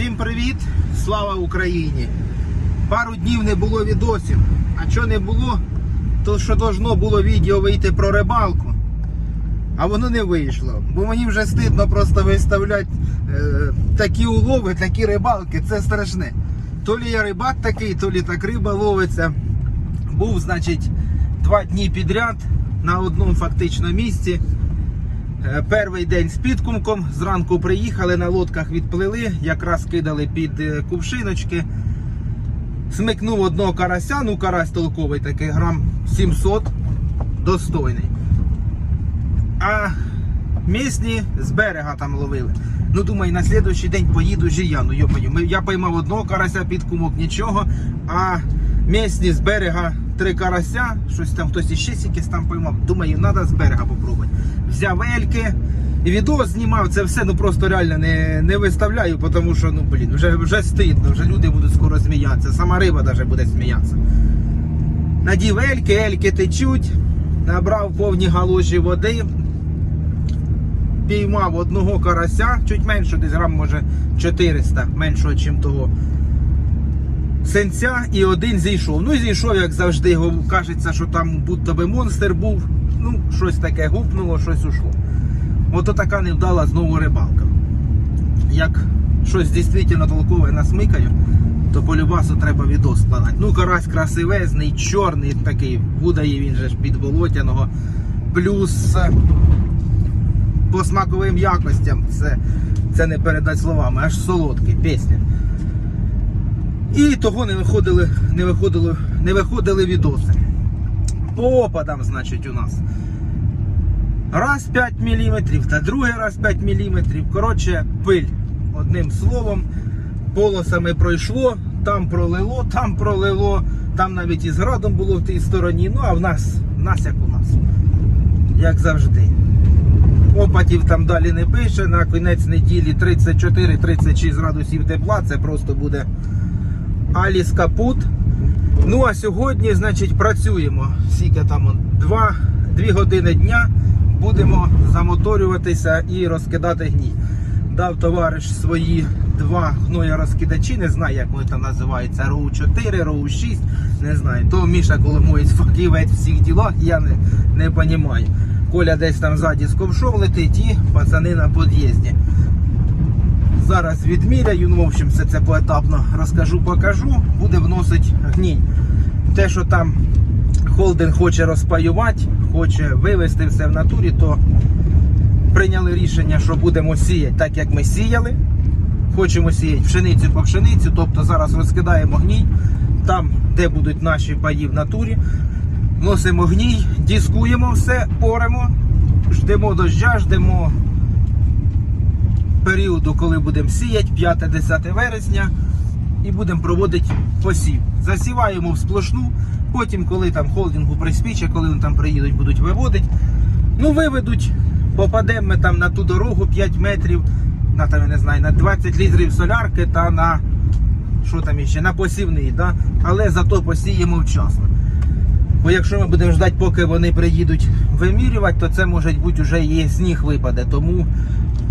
Всім привіт! Слава Україні! Пару днів не було відосів. А що не було, то що должно було відео вийти про рибалку. А воно не вийшло. Бо мені вже стидно просто виставляти е, такі улови, такі рибалки. Це страшне. То лі я рибак такий, то лі так риба ловиться. Був, значить, два дні підряд на одному фактично місці. Е, Перший день з підкумком. Зранку приїхали, на лодках відплили, якраз кидали під е, кувшиночки. Смикнув одного карася, ну карась толковий такий, грам 700, достойний. А місні з берега там ловили. Ну, думаю, на слідуючий день поїду же я. Йопаю. Я поймав одного карася під кумок, нічого. А місні з берега три карася, щось там хтось іще якийсь там поймав. Думаю, треба з берега попробувати. Взяв ельки. І відео знімав це все, ну просто реально не, не виставляю, тому що ну блін, вже, вже стидно, вже люди будуть скоро сміятися. Сама риба навіть буде сміятися. Надів ельки, ельки течуть, набрав повні галоші води, піймав одного карася, чуть менше, десь грам, може 400, меншого, ніж того. Сенця і один зійшов. Ну і зійшов, як завжди, кажеться, що там будто би монстр був. Ну, щось таке гупнуло, щось ушло. Ото така невдала знову рибалка. Як щось дійсно толкове насмикаю, то по любасу треба відос складати. Ну, карась красивезний, чорний такий, вудає він же ж під болотяного. Плюс по смаковим якостям це, це не передать словами, аж солодкий пісня. І того не виходили, не виходили, не виходили відоси. По опадам, значить, у нас. Раз 5 мм, та другий раз 5 мм. Коротше, пиль. Одним словом, полосами пройшло, там пролило, там пролило, там навіть із градом було в тій стороні. Ну а в нас, в нас як у нас. Як завжди. Опадів там далі не пише. На кінець неділі 34-36 градусів тепла. Це просто буде Аліс Капут. Ну а сьогодні, значить, працюємо. Скільки там он, два, дві години дня будемо замоторюватися і розкидати гній. Дав товариш свої два гноя розкидачі, не знаю, як вони там називаються, роу 4, роу 6, не знаю. То Міша Коломоєць фахівець в всіх ділах, я не, не розумію. Коля десь там ззаді з ковшом летить і пацани на під'їзді. Зараз відміряю, ну, в общем, все це поетапно розкажу, покажу, буде вносити гній. Те, що там холдинг хоче розпаювати, хоче вивести все в натурі, то прийняли рішення, що будемо сіяти так, як ми сіяли. Хочемо сіяти пшеницю по пшеницю, тобто зараз розкидаємо гній там, де будуть наші паї в натурі. Носимо гній, дискуємо все, оремо, ждемо дождя, ждемо періоду, коли будемо сіяти, 5-10 вересня, і будемо проводити посів. Засіваємо в сплошну, потім, коли там холдингу приспіче, коли вони там приїдуть, будуть виводити. Ну, виведуть, попадемо ми там на ту дорогу 5 метрів, на там, я не знаю, на 20 літрів солярки та на що там іще, на посівний, да? але зато посіємо вчасно. Бо якщо ми будемо ждати, поки вони приїдуть вимірювати, то це може бути вже і сніг випаде. Тому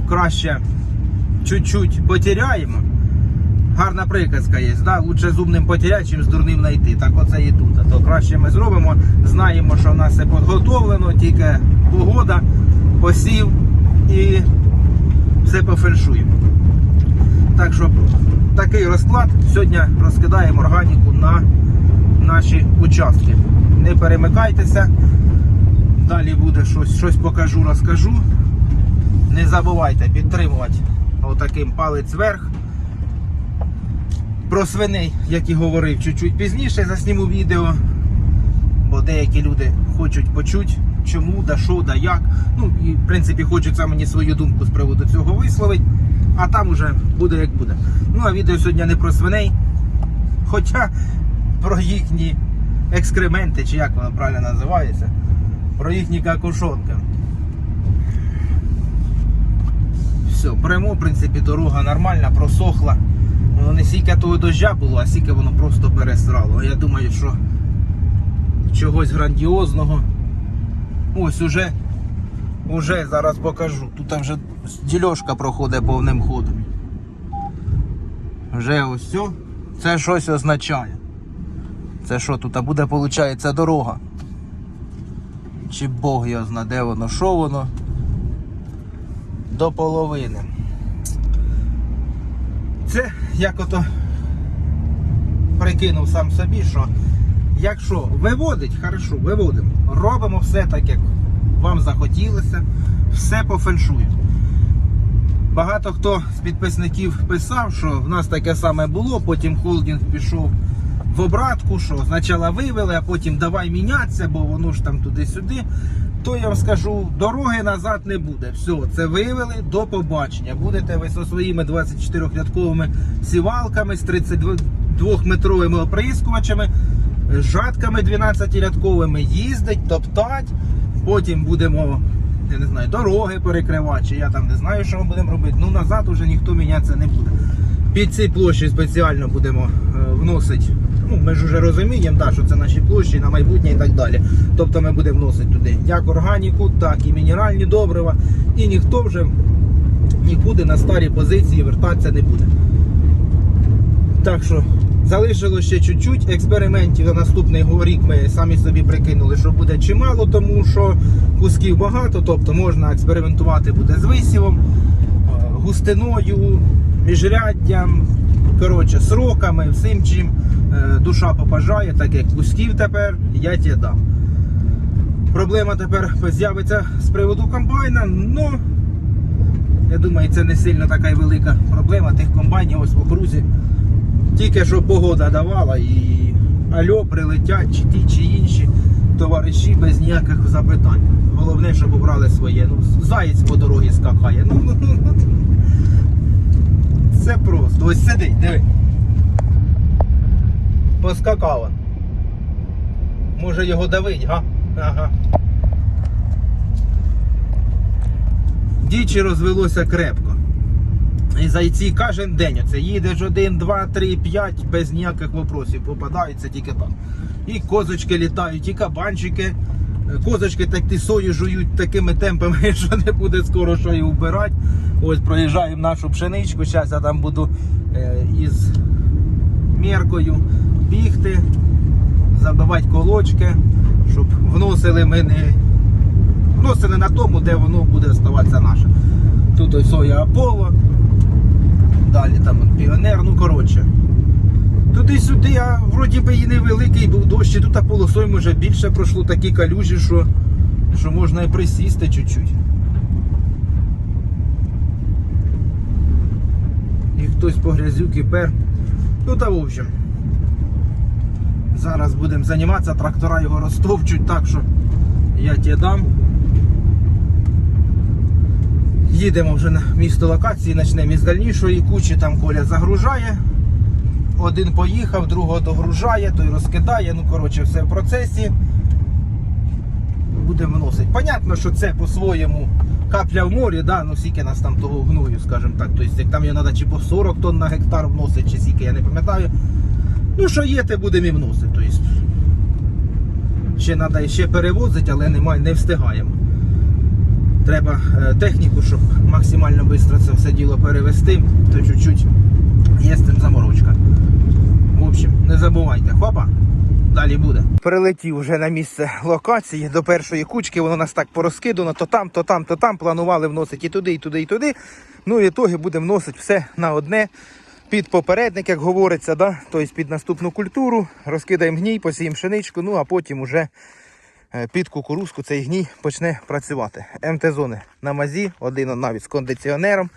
краще чуть-чуть потеряємо. Гарна приказка є, да? лучше з умним чим з дурним знайти. Так оце і тут. То краще ми зробимо. Знаємо, що в нас все підготовлено, тільки погода, посів і все по феншую. Так що такий розклад. Сьогодні розкидаємо органіку на наші участки. Не перемикайтеся. Далі буде щось, щось покажу, розкажу. Не забувайте підтримувати отаким палець вверх. Про свиней, як і говорив, чуть-чуть пізніше засніму відео. Бо деякі люди хочуть почути, чому, да що, да як. Ну і в принципі хочуть мені свою думку з приводу цього висловити. А там уже буде як буде. Ну а відео сьогодні не про свиней. Хоча про їхні екскременти, чи як воно правильно називається, про їхні какушонки. Все, прямо, в принципі, дорога нормальна, просохла. Воно не стільки того дождя було, а стільки воно просто пересрало. Я думаю, що чогось грандіозного. Ось уже, уже зараз покажу. Тут вже дільошка проходить повним ходом. Вже ось все. Це щось означає. Це що тут? А буде, виходить, дорога. Чи Бог його зна, де воно, що воно? До половини. Це як ото прикинув сам собі, що якщо виводить, хорошо, виводимо. Робимо все так, як вам захотілося, все по. Багато хто з підписників писав, що в нас таке саме було, потім холдинг пішов в обратку, що спочатку вивели, а потім давай мінятися, бо воно ж там туди-сюди. То я вам скажу, дороги назад не буде. Все, це вивели до побачення. Будете ви зі своїми 24-рядковими сівалками з 32-метровими оприскувачами, жатками 12-рядковими їздить, топтать. Потім будемо, я не знаю, дороги перекривати, чи я там не знаю, що ми будемо робити. Ну назад уже ніхто мінятися не буде. Під ці площі спеціально будемо вносити. Ну, ми ж вже розуміємо, да, що це наші площі на майбутнє і так далі. Тобто ми будемо вносити туди як органіку, так і мінеральні добрива. І ніхто вже нікуди на старі позиції вертатися не буде. Так що залишилось ще чуть-чуть експериментів на наступний рік ми самі собі прикинули, що буде чимало, тому що кусків багато, тобто можна експериментувати буде з висівом, е, густиною, міжряддям, коротше, сроками, всім чим е, душа побажає, так як кусків тепер я ті дам. Проблема тепер з'явиться з приводу комбайна, ну я думаю, це не сильно така велика проблема тих комбайнів ось в окрузі. Тільки що погода давала і альо прилетять чи ті, чи інші товариші без ніяких запитань. Головне, щоб обрали своє. Ну, заєць по дорозі скакає. Ну, Це просто. Ось сидить, диви. Поскакала. Може його давить, га? Ага. Дічі розвелося крепко. І зайці кожен день оце їдеш один, два, три, п'ять, без ніяких вопросів попадаються тільки там. І козочки літають, і кабанчики. Козочки так ти сою жують такими темпами, що не буде скоро що і вбирати. Ось проїжджаємо нашу пшеничку. Зараз я там буду е, із міркою бігти, забивати колочки, щоб вносили ми не вносили на тому, де воно буде оставатися наше. Тут ось соя Аполло. Далі там піонер, ну коротше. Туди-сюди, а вроді би і невеликий був дощ, і тут а полосой може більше пройшло такі калюжі, що, що можна і присісти чуть-чуть. І хтось по грязюки пер. Ну та в общем. Зараз будемо займатися, трактора його розтовчуть так, що я тебе дам. Їдемо вже на місто локації, почнемо із дальнішої кучі, там Коля загружає. Один поїхав, другого догружає, той розкидає. Ну, коротше, все в процесі. Будемо вносити. Понятно, що це по-своєму капля в морі, да? ну скільки нас там того гною, скажімо так. Тобто, як там його треба чи по 40 тонн на гектар вносити, чи скільки, я не пам'ятаю. Ну, що є, те будемо і вносити. Тобто, ще треба ще перевозити, але немає, не встигаємо. Треба е, техніку, щоб максимально швидко це все діло перевести, то чуть-чуть є з цим заморочка. Не забувайте, хопа, далі буде. Прилетів вже на місце локації до першої кучки, воно нас так порозкидано, то там, то там, то там. Планували вносити і туди, і туди, і туди. Ну і ітоги будемо вносити все на одне. Під попередник, як говориться, да? тобто під наступну культуру, розкидаємо гній, посіємо пшеничку, ну а потім уже е, під кукурузку цей гній почне працювати. МТ-зони на мазі, один навіть з кондиціонером.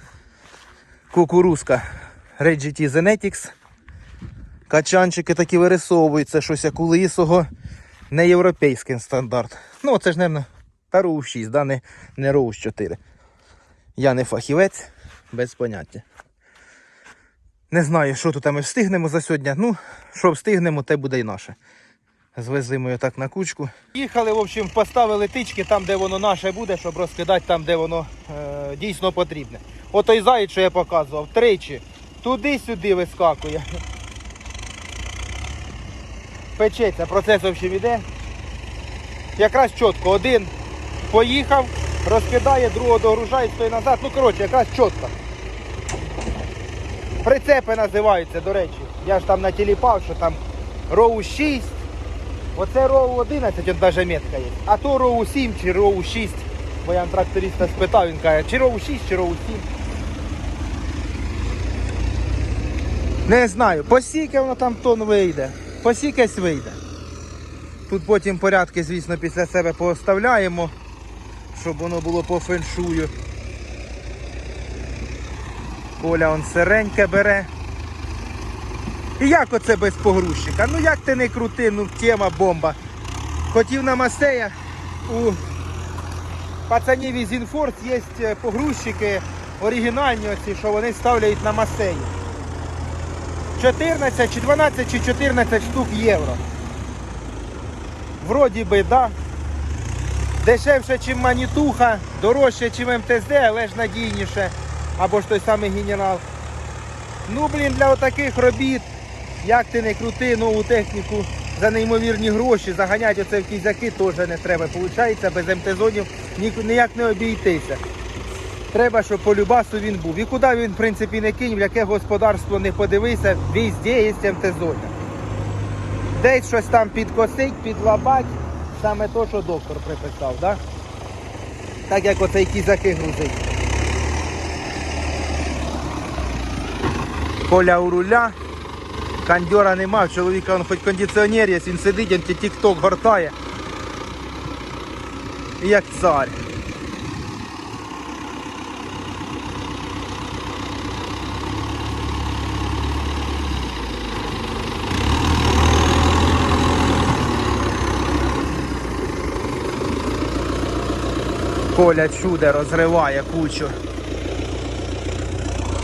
Кукурузка Red GT Zenetics. Качанчики такі вирисовуються, щось як у лисого. Не європейський стандарт. Ну, це ж, мабуть, та Роу 6, да? не, не Роу 4. Я не фахівець, без поняття. Не знаю, що тут ми встигнемо за сьогодні. Ну, що встигнемо, те буде і наше. Звезли ми так на кучку. Їхали, в общем, поставили тички там, де воно наше буде, щоб розкидати там, де воно е, дійсно потрібне. Отой заєць, що я показував, тричі. Туди-сюди вискакує. Печеться, процес в общем іде. Якраз чітко. Один поїхав, розкидає, другого догружає, стоїть назад. Ну, коротше, якраз чітко. Прицепи називаються, до речі. Я ж там натіліпав, що там роу 6. Оце роу 11, от навіть метка є. А то роу 7 чи роу 6. Бо я тракториста спитав, він каже, чи роу 6, чи роу 7. Не знаю, посіки воно там тон вийде. Посікесь вийде. Тут потім порядки, звісно, після себе поставляємо, щоб воно було по феншую. Коля он сиреньке бере. І як оце без погрузчика? Ну як ти не крути, ну тема бомба. Хотів на Масея у пацанів із Інфорс є е, погрузчики оригінальні оці, що вони ставляють на Масеї. 14 чи 12 чи 14 штук євро. Вроді би, да. Дешевше, ніж манітуха, дорожче, ніж МТЗ, але ж надійніше. Або ж той самий генерал. Ну, блін, для отаких робіт, як ти не крути нову техніку за неймовірні гроші, заганять оце в кізяки теж не треба. Получається, без МТ-зонів ніяк не обійтися. Треба, щоб по любасу він був. І куди він, в принципі, не кинь, в яке господарство не подивися, везде є МТ-зоня. Десь щось там підкосить, підлабать, саме то, що доктор приписав, да? так як оцей кізаки грузить. Коля у руля, кондьора нема, в чоловіка він хоч кондиціонер є, він сидить, він тік-ток гортає. Як цар. Коля чудо розриває кучу.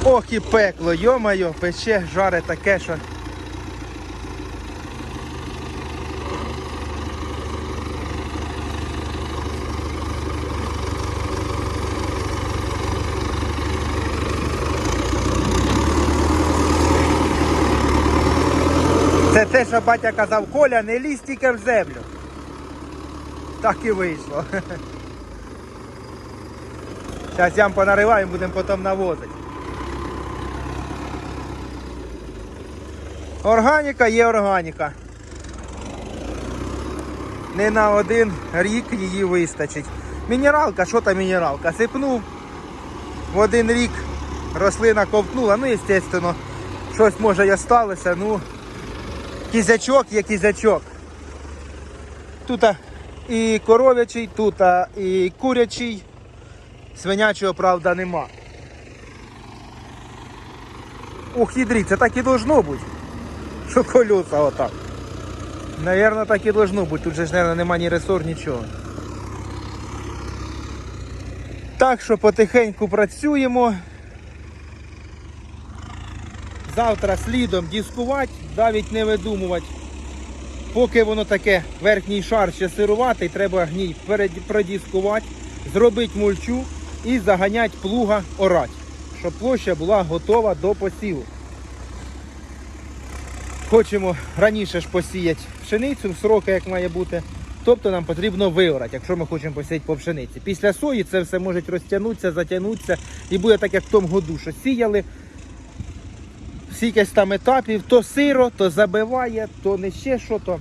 Ох і пекло, йо-моє, пече, жаре таке, що. Це те, що батя казав, Коля, не лізь тільки в землю. Так і вийшло. Зараз ям понариваємо, будемо потім навозити. Органіка є органіка. Не на один рік її вистачить. Мінералка, що там мінералка? Сипнув в один рік рослина ковтнула, ну, звісно, щось може і осталося, ну, кізячок є кізячок. Тут і коров'ячий, тут і курячий, свинячого, правда, нема. Ух, ядрі, це так і должно бути. Що колеса отак. Наверно, так і должно бути. Тут же ж, наверное, нема ні ресор, нічого. Так що потихеньку працюємо. Завтра слідом дискувати, навіть не видумувати. Поки воно таке верхній шар ще сируватий, треба гній перед- продіскувати, зробити мульчу і заганяти плуга орать, щоб площа була готова до посіву. Хочемо раніше ж посіяти пшеницю в сроки, як має бути. Тобто нам потрібно виорати, якщо ми хочемо посіяти по пшениці. Після сої це все може розтягнутися, затягнутися і буде так, як в тому году, що сіяли. Скількись там етапів, то сиро, то забиває, то не ще що то.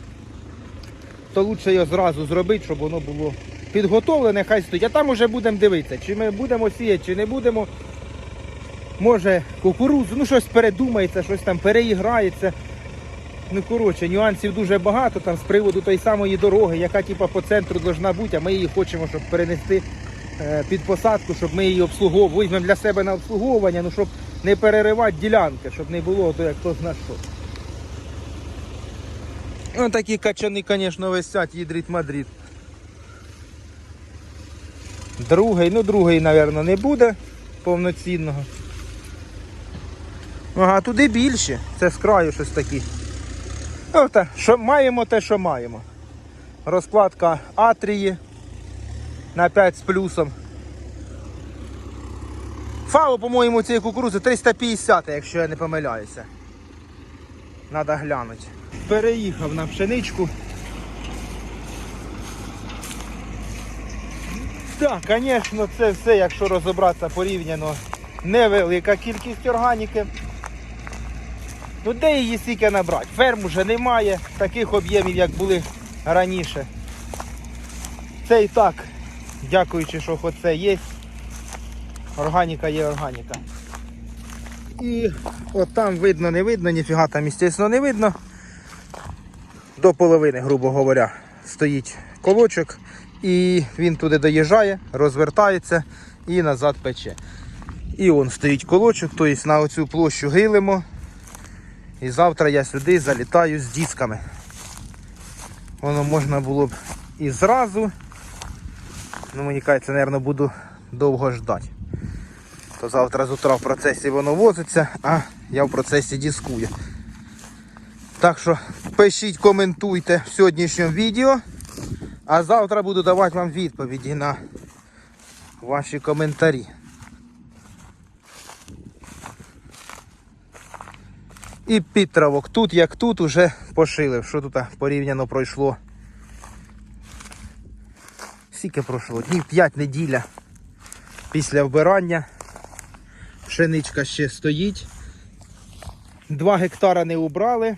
То краще його зразу зробити, щоб воно було підготовлене, хай стоїть. А там вже будемо дивитися, чи ми будемо сіяти, чи не будемо. Може кукурудзу, ну щось передумається, щось там переіграється. Ну, коротше, нюансів дуже багато там з приводу тої самої дороги, яка типа по центру должна бути, а ми її хочемо, щоб перенести е, під посадку, щоб ми її обслуговували. Візьмемо для себе на обслуговування, ну щоб не переривати ділянки, щоб не було то як хто зна що. Ну такі качани, звісно, висять, їдрить Мадрид. Другий, ну другий, мабуть, не буде повноцінного. Ага, туди більше. Це з краю щось такі. Ну, та, що маємо те, що маємо. Розкладка атрії на 5 з плюсом. Фау, по-моєму, цієї кукурузи 350, якщо я не помиляюся. Надо глянути. Переїхав на пшеничку. Так, звісно, це все, якщо розібратися порівняно, невелика кількість органіки. Ну де її стільки набрати? Ферм уже немає, таких об'ємів, як були раніше. Це і так, дякуючи, що хоч це є. Органіка є органіка. І от там видно, не видно, ніфіга там, звісно, не видно. До половини, грубо говоря, стоїть колочок, і він туди доїжджає, розвертається і назад пече. І он стоїть колочок, тобто на оцю площу гилимо. І завтра я сюди залітаю з дисками. Воно можна було б і зразу. Ну, мені кажеться, мабуть, буду довго ждати. То завтра з утра в процесі воно возиться, а я в процесі дискую. Так що пишіть, коментуйте в сьогоднішньому відео. А завтра буду давати вам відповіді на ваші коментарі. І підтравок тут, як тут, уже пошили. Що тут порівняно пройшло? Скільки пройшло? Днів 5 неділя після вбирання. Пшеничка ще стоїть. 2 гектара не убрали.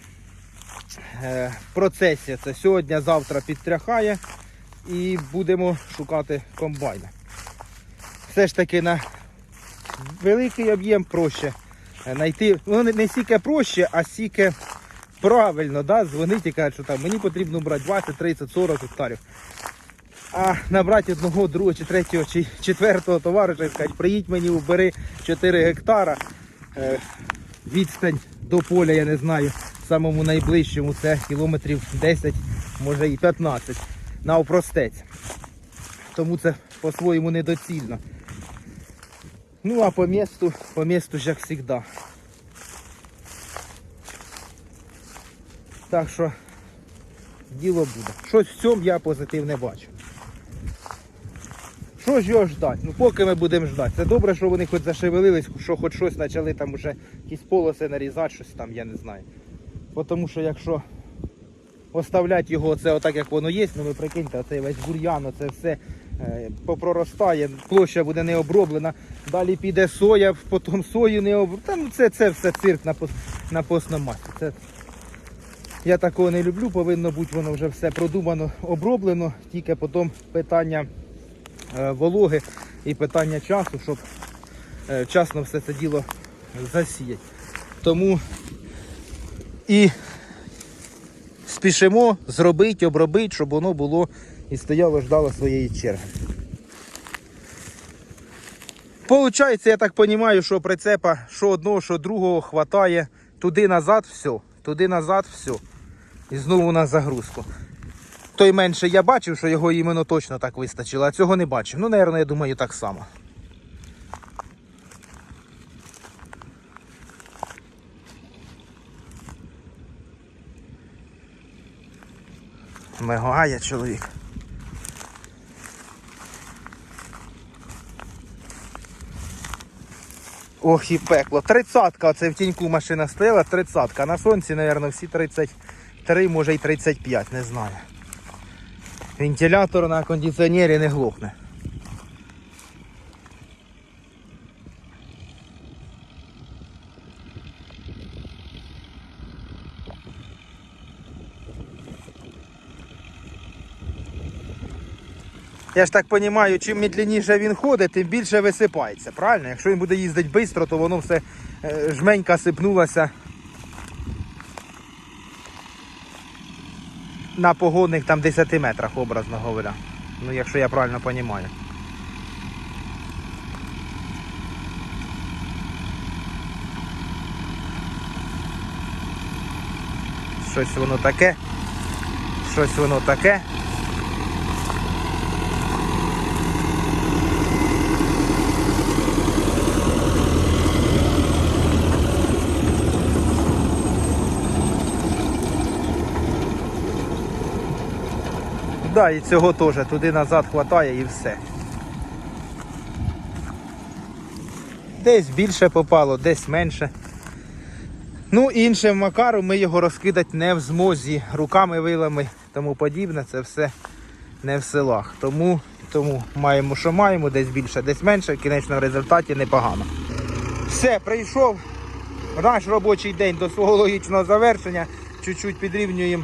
Е, В процесі це сьогодні-завтра підтряхає і будемо шукати комбайна. Все ж таки на великий об'єм проще е, знайти. Ну не, стільки проще, а стільки правильно, да? дзвонить і кажуть, що там мені потрібно брати 20, 30, 40 гектарів. А набрати одного, другого, чи третього, чи четвертого товариша і сказати, приїдь мені, убери 4 гектара. Е, відстань до поля, я не знаю, самому найближчому це кілометрів 10, може і 15 на опростець. Тому це по-своєму недоцільно. Ну а по місту, по місту ж як завжди. Так що діло буде. Щось в цьому я позитивне бачу. Що ж його ждати? Ну поки ми будемо ждати. Це добре, що вони хоч зашевелились, що хоч щось почали там уже якісь полоси нарізати, щось там, я не знаю. Тому що якщо оставляти його це отак, як воно є, ну ви прикиньте, оцей весь бур'ян, це все е, попроростає, площа буде не оброблена, далі піде соя, потім сою не оброблена. Ну, це, це все цирк на, пос- на постномасі. Це... Я такого не люблю, повинно бути воно вже все продумано, оброблено, тільки потім питання е, вологи і питання часу, щоб е, вчасно все це діло засіяти. Тому і спішимо зробити, обробити, щоб воно було і стояло, ждало своєї черги. Получається, я так розумію, що прицепа що одного, що другого хватає туди-назад, все. Туди-назад, все. І знову на загрузку. Той менше я бачив, що його іменно точно так вистачило, а цього не бачив. Ну, напевно, я думаю, так само. Мигає чоловік. Ох і пекло. Тридцатка, це в тіньку машина стояла, тридцятка. На сонці, мабуть, всі 33, може і 35, не знаю. Вентилятор на кондиціонері не глохне. Я ж так розумію, чим медленніше він ходить, тим більше висипається. Правильно? Якщо він буде їздити швидко, то воно все е, жменька сипнулася на погодних там 10 метрах, образно говоря. Ну, якщо я правильно розумію. Щось воно таке. Щось воно таке. Да, і цього теж туди назад хватає і все. Десь більше попало, десь менше. Ну, іншим макаром ми його розкидати не в змозі. Руками, вилами, тому подібне, це все не в селах. Тому, тому маємо, що маємо, десь більше, десь менше, в кінечному результаті непогано. Все, прийшов наш робочий день до свого логічного завершення. Чуть-чуть підрівнюємо,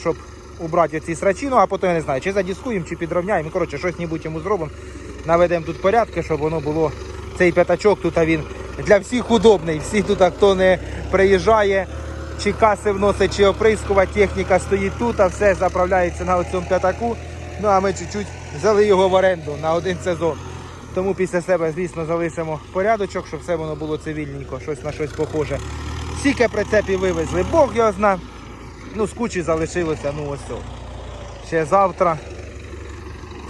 щоб убрати ці срачі, ну а потім я не знаю, чи задіскуємо, чи підровняємо. Коротше, щось небудь йому зробимо. Наведемо тут порядки, щоб воно було. Цей п'ятачок тут а він для всіх удобний. Всі тут, хто не приїжджає, чи каси вносить, чи оприскова, техніка стоїть тут, а все заправляється на цьому п'ятаку. Ну а ми чуть-чуть взяли його в оренду на один сезон. Тому після себе, звісно, залишимо порядочок, щоб все воно було цивільненько, щось на щось похоже. Скільки прицепів вивезли, Бог його зна. Ну, з кучі залишилося, ну ось. о. Ще завтра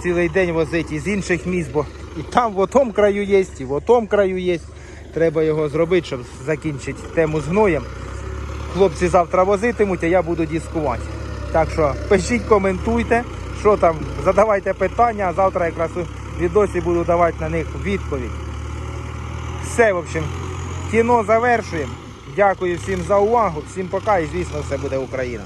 цілий день возить із інших міст, бо і там в отому краю є, і в отому краю є. Треба його зробити, щоб закінчити тему з гноєм. Хлопці завтра возитимуть, а я буду дискувати. Так що пишіть, коментуйте, що там, задавайте питання, а завтра якраз у відосі буду давати на них відповідь. Все, в общем, кіно завершуємо. Дякую всім за увагу, всім пока і звісно все буде Україна.